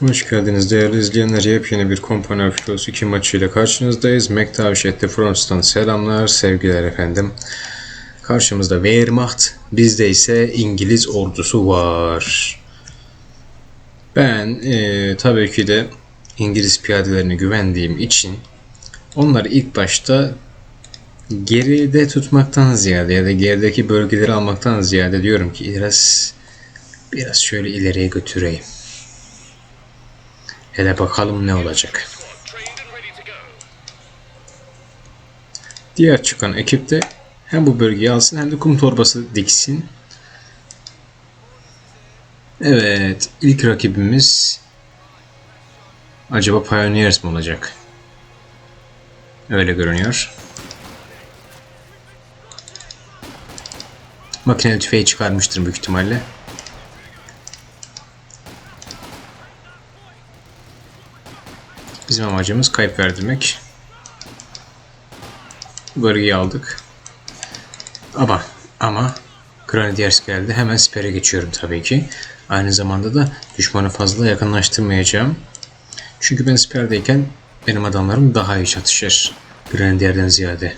Hoş geldiniz değerli izleyenler. Yepyeni bir Kompanya Filos 2 maçıyla karşınızdayız. McTavish at the Front'tan selamlar, sevgiler efendim. Karşımızda Wehrmacht, bizde ise İngiliz ordusu var. Ben eee, tabii ki de İngiliz piyadelerine güvendiğim için onları ilk başta geride tutmaktan ziyade ya da gerideki bölgeleri almaktan ziyade diyorum ki biraz biraz şöyle ileriye götüreyim. Hele bakalım ne olacak. Diğer çıkan ekip de hem bu bölgeyi alsın hem de kum torbası diksin. Evet, ilk rakibimiz acaba Pioneers mi olacak? Öyle görünüyor. Makineli tüfeği çıkarmıştır büyük ihtimalle. Bizim amacımız kayıp verdirmek. Bölgeyi aldık. Ama ama Grenadiers geldi. Hemen sipere geçiyorum tabii ki. Aynı zamanda da düşmanı fazla yakınlaştırmayacağım. Çünkü ben siperdeyken benim adamlarım daha iyi çatışır. Grenadier'den ziyade.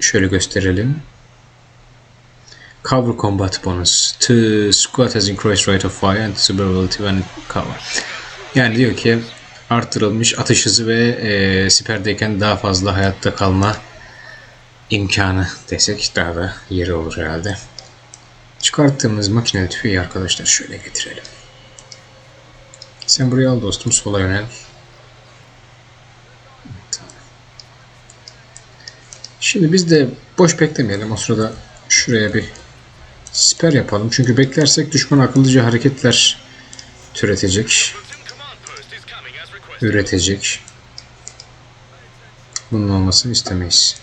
Şöyle gösterelim. Cover combat bonus. To squad has increased rate of fire and survivability when cover. Yani diyor ki arttırılmış atış hızı ve e, siperdeyken daha fazla hayatta kalma imkanı desek daha da yeri olur herhalde. Çıkarttığımız makineli tüfeği arkadaşlar şöyle getirelim. Sen buraya al dostum sola yönel. Şimdi biz de boş beklemeyelim. O sırada şuraya bir siper yapalım. Çünkü beklersek düşman akıllıca hareketler türetecek üretecek. Bunun olmasını istemeyiz.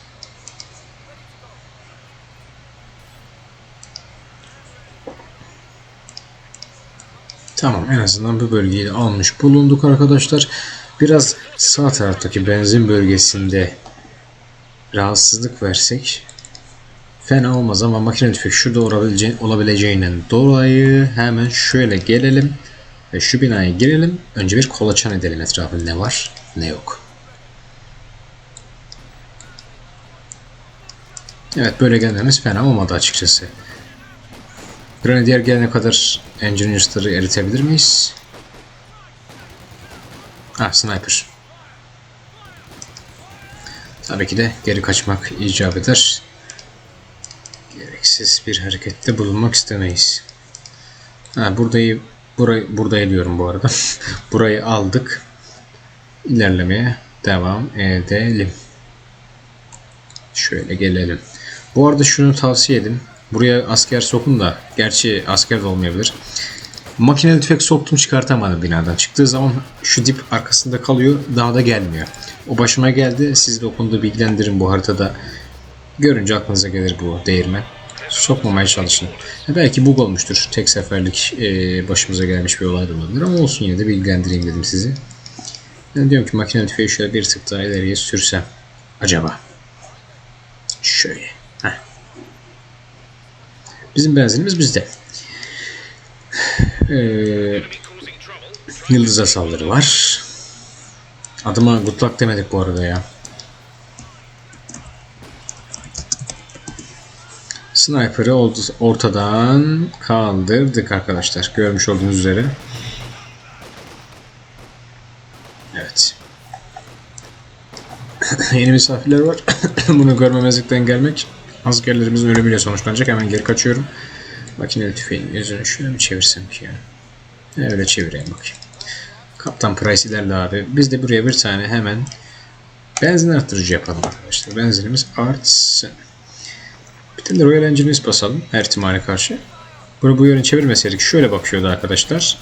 Tamam en azından bu bölgeyi de almış bulunduk arkadaşlar. Biraz sağ taraftaki benzin bölgesinde rahatsızlık versek fena olmaz ama makine tüfek şurada olabilece olabileceğinden dolayı hemen şöyle gelelim. Ve şu binaya girelim. Önce bir kolaçan edelim etrafında ne var ne yok. Evet böyle gelmemiz fena olmadı açıkçası. Grenadier gelene kadar Engineers'ları eritebilir miyiz? Ah sniper. Tabii ki de geri kaçmak icap eder. Gereksiz bir harekette bulunmak istemeyiz. Ha, buradayı Burayı, burada ediyorum bu arada. Burayı aldık. İlerlemeye devam edelim. Şöyle gelelim. Bu arada şunu tavsiye edin. Buraya asker sokun da. Gerçi asker de olmayabilir. Makineli tüfek soktum çıkartamadım binadan. Çıktığı zaman şu dip arkasında kalıyor. Daha da gelmiyor. O başıma geldi. Siz de o konuda bilgilendirin bu haritada. Görünce aklınıza gelir bu değirmen sokmamaya çalışın. Belki bug olmuştur. Tek seferlik e, başımıza gelmiş bir olay da olabilir ama olsun yine de bilgilendireyim dedim sizi. Ben diyorum ki makine tüfeği şöyle bir tık daha ileriye sürsem. Acaba. Şöyle. Heh. Bizim benzinimiz bizde. Ee, Yıldız'a saldırı var. Adıma good luck demedik bu arada ya. Sniper'ı ortadan kaldırdık arkadaşlar. Görmüş olduğunuz üzere. Evet. Yeni misafirler var. Bunu görmemezlikten gelmek askerlerimizin ölümüyle sonuçlanacak. Hemen geri kaçıyorum. Makineli tüfeğin yüzünü şöyle bir çevirsem ki ya. Öyle çevireyim bakayım. Kaptan Price ilerle abi. Biz de buraya bir tane hemen benzin arttırıcı yapalım arkadaşlar. Benzinimiz artsın. Bir tane de Royal Engineers basalım her ihtimale karşı. Bunu bu yöne çevirmeseydik şöyle bakıyordu arkadaşlar.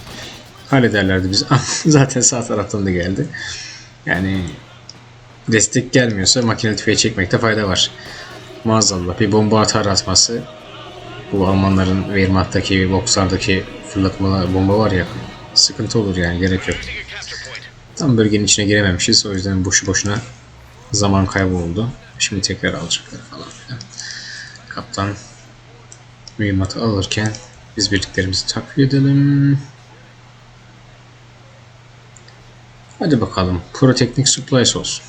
Hallederlerdi biz. Zaten sağ taraftan da geldi. Yani destek gelmiyorsa makine tüfeği çekmekte fayda var. Maazallah bir bomba atar atması bu Almanların Wehrmacht'taki, Boksar'daki fırlatma bomba var ya sıkıntı olur yani gerek yok. Tam bölgenin içine girememişiz o yüzden boşu boşuna zaman kaybı oldu. Şimdi tekrar alacaklar falan filan. Kaptan mühimmatı alırken biz birliklerimizi takviye edelim. Hadi bakalım. Proteknik Supplies olsun.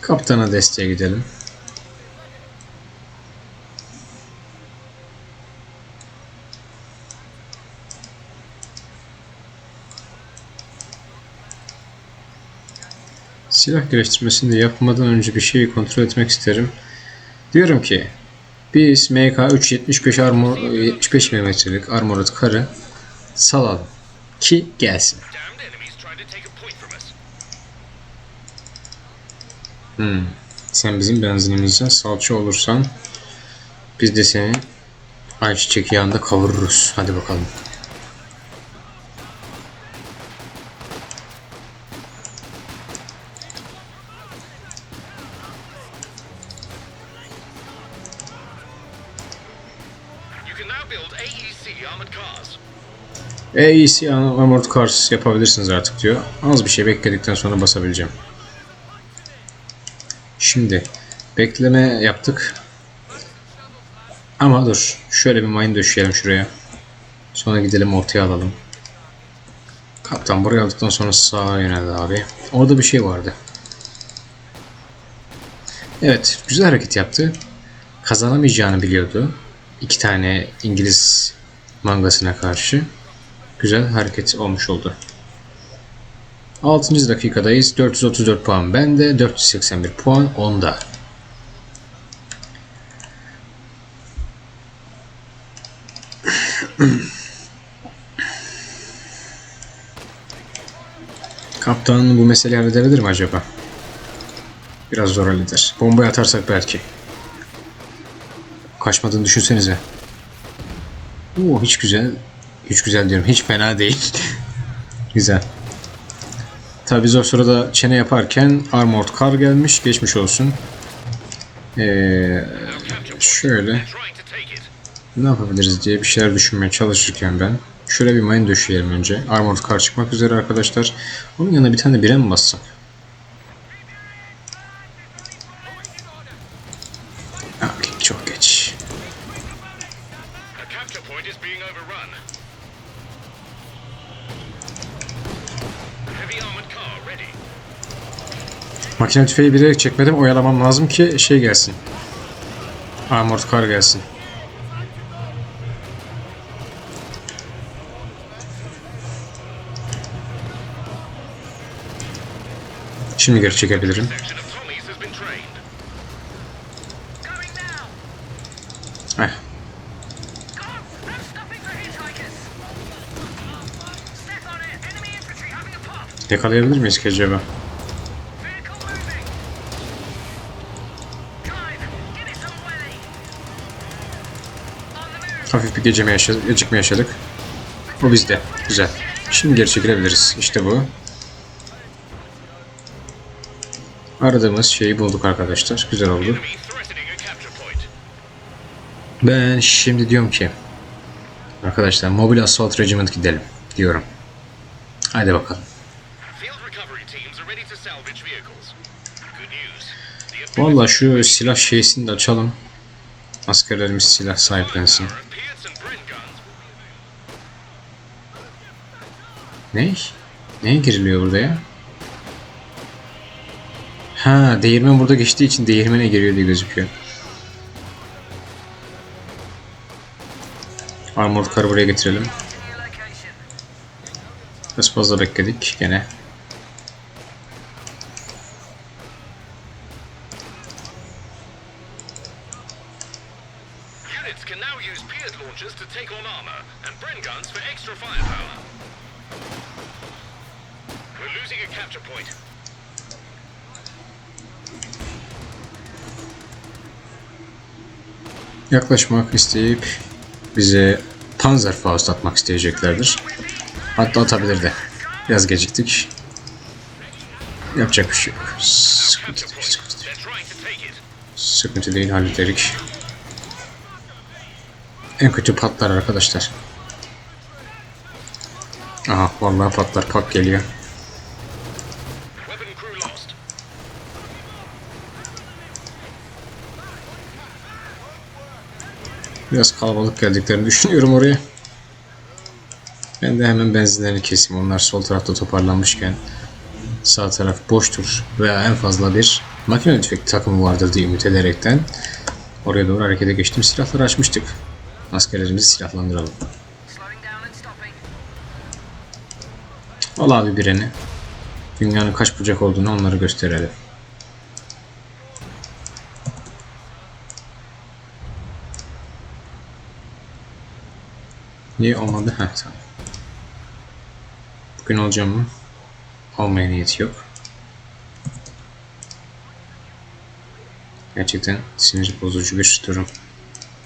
Kaptana desteğe gidelim. Silah geliştirmesini yapmadan önce bir şeyi kontrol etmek isterim. Diyorum ki biz MK375 armor 75 mm'lik armored karı salalım ki gelsin. Hmm. Sen bizim benzinimize salça olursan biz de seni ayçiçek yağında kavururuz. Hadi bakalım. AEC Armored Cars yapabilirsiniz artık diyor. Az bir şey bekledikten sonra basabileceğim. Şimdi bekleme yaptık. Ama dur. Şöyle bir mine döşeyelim şuraya. Sonra gidelim ortaya alalım. Kaptan buraya aldıktan sonra sağa yöneldi abi. Orada bir şey vardı. Evet. Güzel hareket yaptı. Kazanamayacağını biliyordu. İki tane İngiliz mangasına karşı güzel hareket olmuş oldu. 6. dakikadayız. 434 puan bende, 481 puan onda. Kaptan bu meseleyi halledebilir mi acaba? Biraz zor halleder. Bombayı atarsak belki. Kaçmadığını düşünsenize. Oo, hiç güzel. Hiç güzel diyorum. Hiç fena değil. güzel. Tabi biz o sırada çene yaparken Armored Car gelmiş. Geçmiş olsun. Ee, şöyle ne yapabiliriz diye bir şeyler düşünmeye çalışırken ben şöyle bir mine döşeyelim önce. Armored Car çıkmak üzere arkadaşlar. Onun yanına bir tane bire mi bassak? Makine tüfeği bilerek çekmedim. Oyalamam lazım ki şey gelsin. Armored Car gelsin. Şimdi geri çekebilirim. Section of Tommies has been Hafif bir geceme yaşadık, gecikme yaşadık. O bizde. Güzel. Şimdi geri çekilebiliriz. İşte bu. Aradığımız şeyi bulduk arkadaşlar. Güzel oldu. Ben şimdi diyorum ki arkadaşlar Mobile Assault Regiment gidelim diyorum. Haydi bakalım. Vallahi şu silah şeysini de açalım. Askerlerimiz silah sahiplensin. Ne? Neye giriliyor burada ya? Ha, değirmen burada geçtiği için değirmene giriyor diye gözüküyor. Armored Car'ı buraya getirelim. Biraz fazla bekledik gene. Yaklaşmak isteyip bize Panzerfaust atmak isteyeceklerdir. Hatta atabilir de. Biraz geciktik. Yapacak bir şey yok. Sıkıntı değil, sıkıntı değil. Sıkıntı değil hallederik. En kötü patlar arkadaşlar. Aha vallahi patlar pat geliyor. Biraz kalabalık geldiklerini düşünüyorum oraya. Ben de hemen benzinlerini keseyim. Onlar sol tarafta toparlanmışken sağ taraf boştur veya en fazla bir makine tüfek takımı vardır diye ümit ederekten oraya doğru harekete geçtim. Silahları açmıştık. Askerlerimizi silahlandıralım. Al abi birini. Dünyanın kaç bucak olduğunu onları gösterelim. Niye olmadı? Heh tamam. Bugün olacağım mı? Olmaya niyeti yok. Gerçekten sinir bozucu bir durum.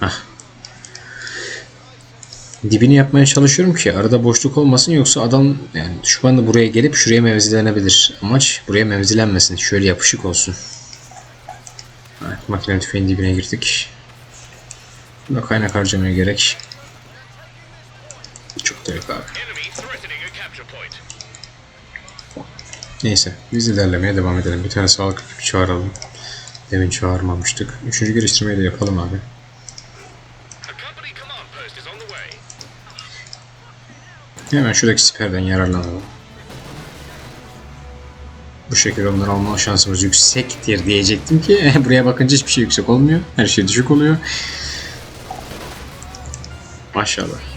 Hah. Dibini yapmaya çalışıyorum ki arada boşluk olmasın yoksa adam yani düşman da buraya gelip şuraya mevzilenebilir. Amaç buraya mevzilenmesin. Şöyle yapışık olsun. Evet, makine tüfeğin dibine girdik. Bunda kaynak harcamaya gerek. Neyse biz ilerlemeye devam edelim. Bir tane sağlık ekibi çağıralım. Demin çağırmamıştık. Üçüncü geliştirmeyi de yapalım abi. Hemen şuradaki siperden yararlanalım. Bu şekilde onları alma şansımız yüksektir diyecektim ki buraya bakınca hiçbir şey yüksek olmuyor. Her şey düşük oluyor. Maşallah.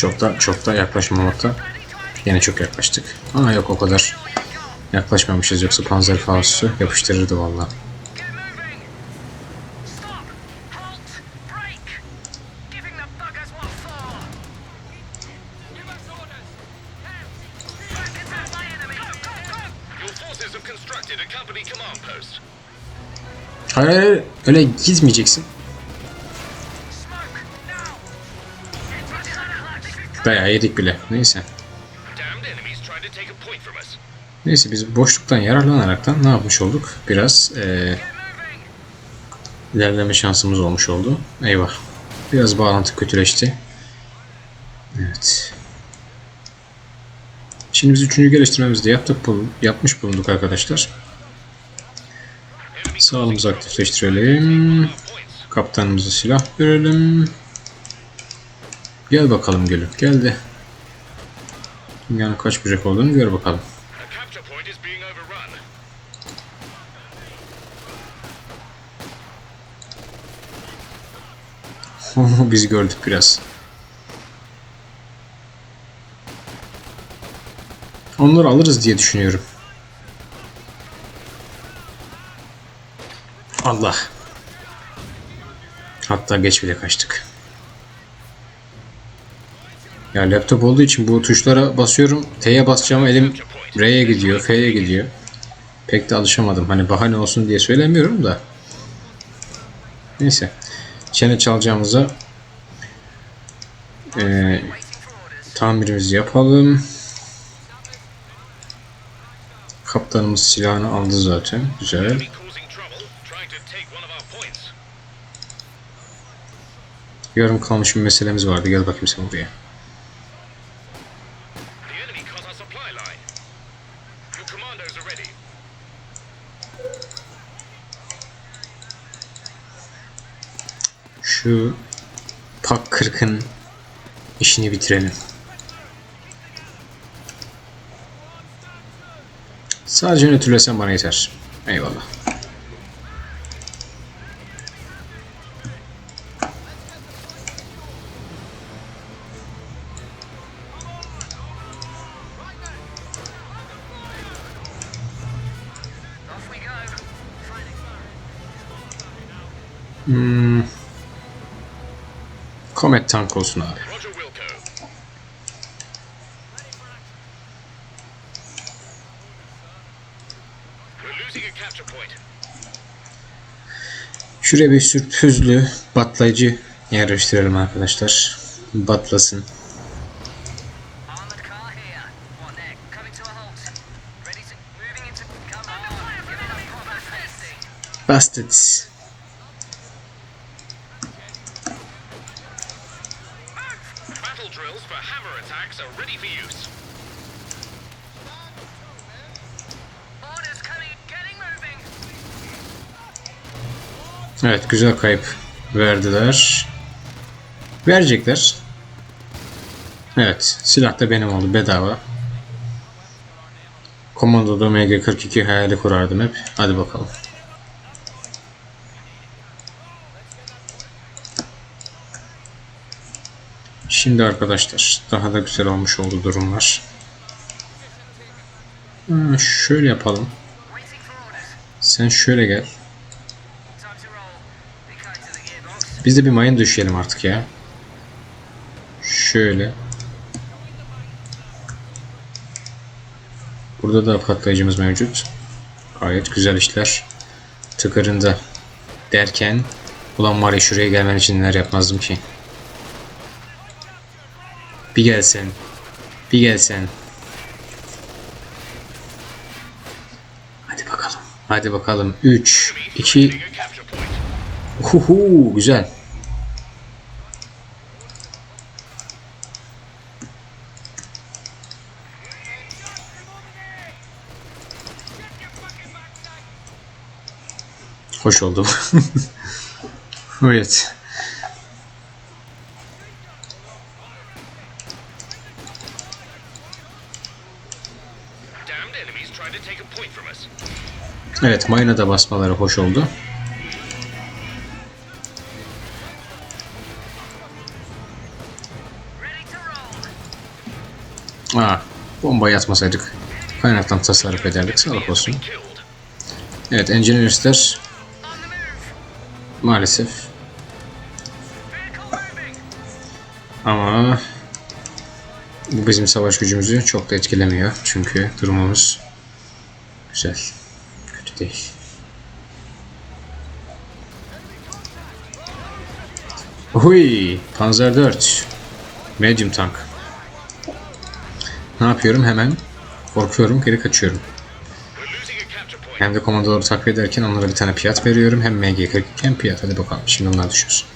Çok da çok da yaklaşmamakta. Yine çok yaklaştık. Aa yok o kadar yaklaşmamışız yoksa Panzer Faust'u yapıştırırdı valla. Get moving. Stop. Halt. A point from us. Neyse biz boşluktan yararlanaraktan ne yapmış olduk? Biraz moving. ilerleme şansımız olmuş oldu. Eyvah. Biraz bağlantı kötüleşti. Evet. Şimdi biz üçüncü geliştirmemizi de yaptık, yapmış bulunduk arkadaşlar. Sağlığımızı aktifleştirelim. Kaptanımıza silah verelim. Gel bakalım gülüm. Geldi. Dünyanın kaç bucak olduğunu gör bakalım. Biz gördük biraz. Onları alırız diye düşünüyorum. Allah. Hatta geç bile kaçtık. Ya laptop olduğu için bu tuşlara basıyorum. T'ye basacağım elim R'ye gidiyor, F'ye gidiyor. Pek de alışamadım. Hani bahane olsun diye söylemiyorum da. Neyse. Çene çalacağımıza orders. tamirimizi yapalım. Kaptanımız silahını aldı zaten. Güzel. Yarım kalmış bir meselemiz vardı. Gel bakayım sen buraya. Şu Pak 40'ın işini bitirelim. Sadece nötrlesen bana yeter. Eyvallah. Comet tank olsun abi. Şuraya bir sürpüzlü batlayıcı yerleştirelim arkadaşlar. Batlasın. Armored Evet güzel kayıp verdiler. Verecekler. Evet silah da benim oldu bedava. Komandoda MG42 hayali kurardım hep. Hadi bakalım. Şimdi arkadaşlar daha da güzel olmuş oldu durumlar. Ha, şöyle yapalım. Sen şöyle gel. Biz de bir mayın düşelim artık ya. Şöyle. Burada da patlayıcımız mevcut. Gayet güzel işler. Tıkırında derken ulan var ya şuraya gelmen için neler yapmazdım ki. Bir gelsen. Bir gelsen. Hadi bakalım. Hadi bakalım. 3, 2, Huhu güzel. Hoş oldu. evet. Evet, mayına da basmaları hoş oldu. Aa, bombayı atmasaydık kaynaktan tasarruf ederdik. Sağlık olsun. Evet, engineers'ler maalesef. Ama bu bizim savaş gücümüzü çok da etkilemiyor. Çünkü durumumuz güzel. Kötü değil. Huy! Panzer 4. Medium tank. Ne yapıyorum? Hemen korkuyorum, geri kaçıyorum. Hem de komandoları takviye ederken onlara bir tane piyat veriyorum. Hem MG42 hem piyat. Hadi bakalım. Şimdi onlar düşüyorsun.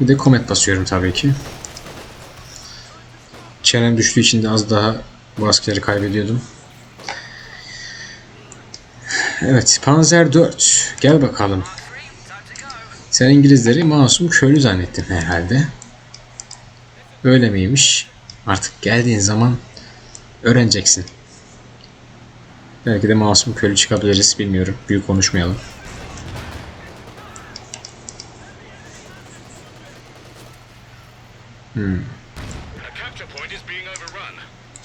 Bir de komet basıyorum tabii ki. Çenem düştüğü için de az daha bu askerleri kaybediyordum. Evet, Panzer 4. Gel bakalım. Sen İngilizleri masum köylü zannettin herhalde. Öyle miymiş? Artık geldiğin zaman öğreneceksin. Belki de masum köylü çıkabiliriz, bilmiyorum. Büyük konuşmayalım. Overrun.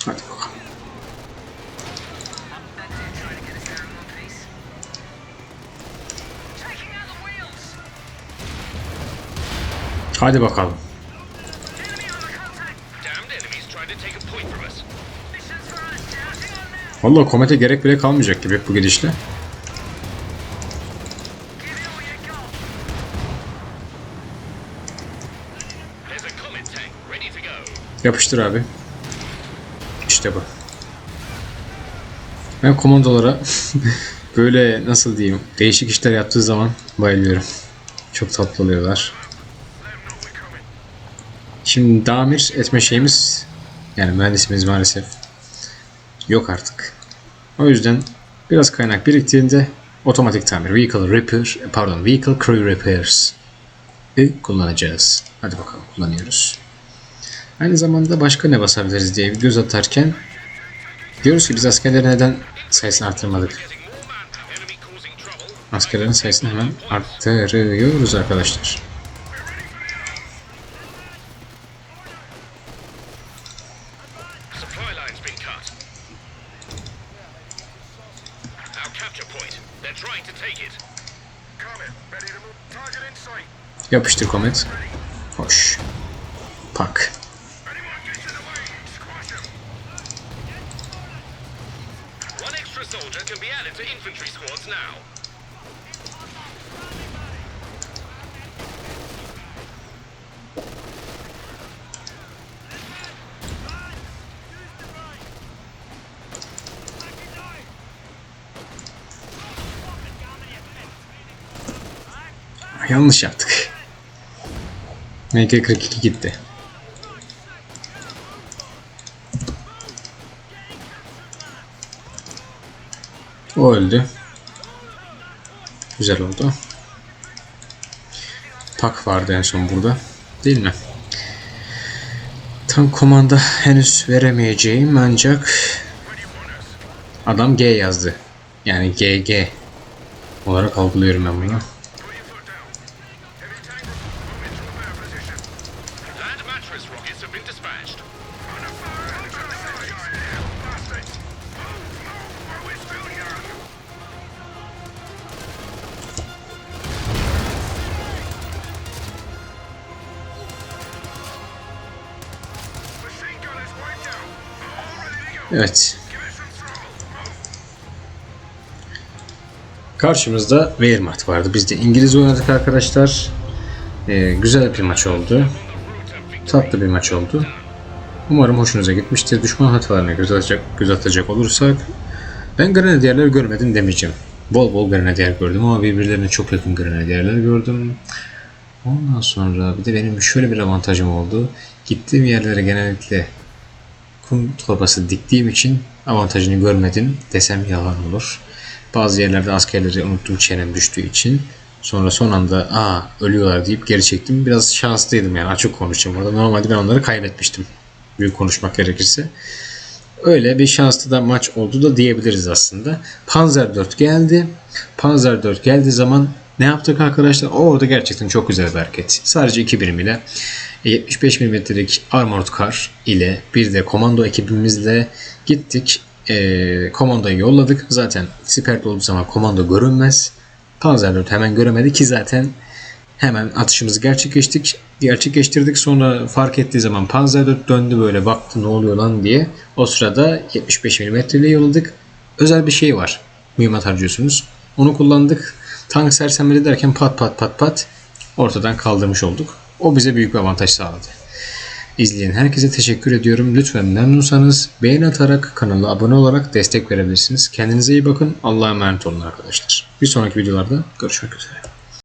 Hadi bakalım. That dude Vallahi komete gerek bile kalmayacak gibi bu gidişle. Yapıştır abi. İşte bu. Ben komandolara böyle nasıl diyeyim değişik işler yaptığı zaman bayılıyorum. Çok tatlı oluyorlar. Şimdi damir etme şeyimiz yani mühendisimiz maalesef yok artık. O yüzden biraz kaynak biriktiğinde otomatik tamir, vehicle repair, pardon, vehicle crew repairs kullanacağız. Hadi bakalım kullanıyoruz. Aynı zamanda başka ne basabiliriz diye bir göz atarken diyoruz ki biz askerleri neden sayısını arttırmadık. Askerlerin sayısını hemen arttırıyoruz arkadaşlar. To infantry squads now. Yanlış yaptık. MK42 gitti. O öldü. Güzel oldu. Tak vardı en son burada. Değil mi? Tam komanda henüz veremeyeceğim ancak adam G yazdı. Yani GG olarak algılıyorum ben bunu. Evet. Karşımızda Wehrmacht vardı. Biz de İngiliz oynadık arkadaşlar. Ee, güzel bir maç oldu. Tatlı bir maç oldu. Umarım hoşunuza gitmiştir. Düşman hatalarına göz atacak, göz atacak olursak ben grenadiyerler görmedim demeyeceğim. Bol bol grenadiyer gördüm ama birbirlerine çok yakın grenadiyerler gördüm. Ondan sonra bir de benim şöyle bir avantajım oldu. Gittiğim yerlere genellikle kum torbası diktiğim için avantajını görmedim desem yalan olur. Bazı yerlerde askerleri unuttum çenem düştüğü için. Sonra son anda aa ölüyorlar deyip geri çektim. Biraz şanslıydım yani açık konuşacağım orada. Normalde ben onları kaybetmiştim. Büyük konuşmak gerekirse. Öyle bir şanslı da maç oldu da diyebiliriz aslında. Panzer 4 geldi. Panzer 4 geldiği zaman ne yaptık arkadaşlar? O orada gerçekten çok güzel bir hareket. Sadece iki birim ile 75 mm'lik Armored Car ile bir de komando ekibimizle gittik. Ee, komandoyu yolladık. Zaten Spert olduğu zaman komando görünmez. Panzer 4 hemen göremedi ki zaten Hemen atışımızı gerçekleştik. Gerçekleştirdik. Sonra fark ettiği zaman Panzer 4 döndü böyle baktı ne oluyor lan diye. O sırada 75 mm ile yolladık. Özel bir şey var. Mühimmat harcıyorsunuz. Onu kullandık. Tank sersemledi derken pat pat pat pat ortadan kaldırmış olduk. O bize büyük bir avantaj sağladı. İzleyen herkese teşekkür ediyorum. Lütfen memnunsanız beğeni atarak kanala abone olarak destek verebilirsiniz. Kendinize iyi bakın. Allah'a emanet olun arkadaşlar. Bir sonraki videolarda görüşmek üzere.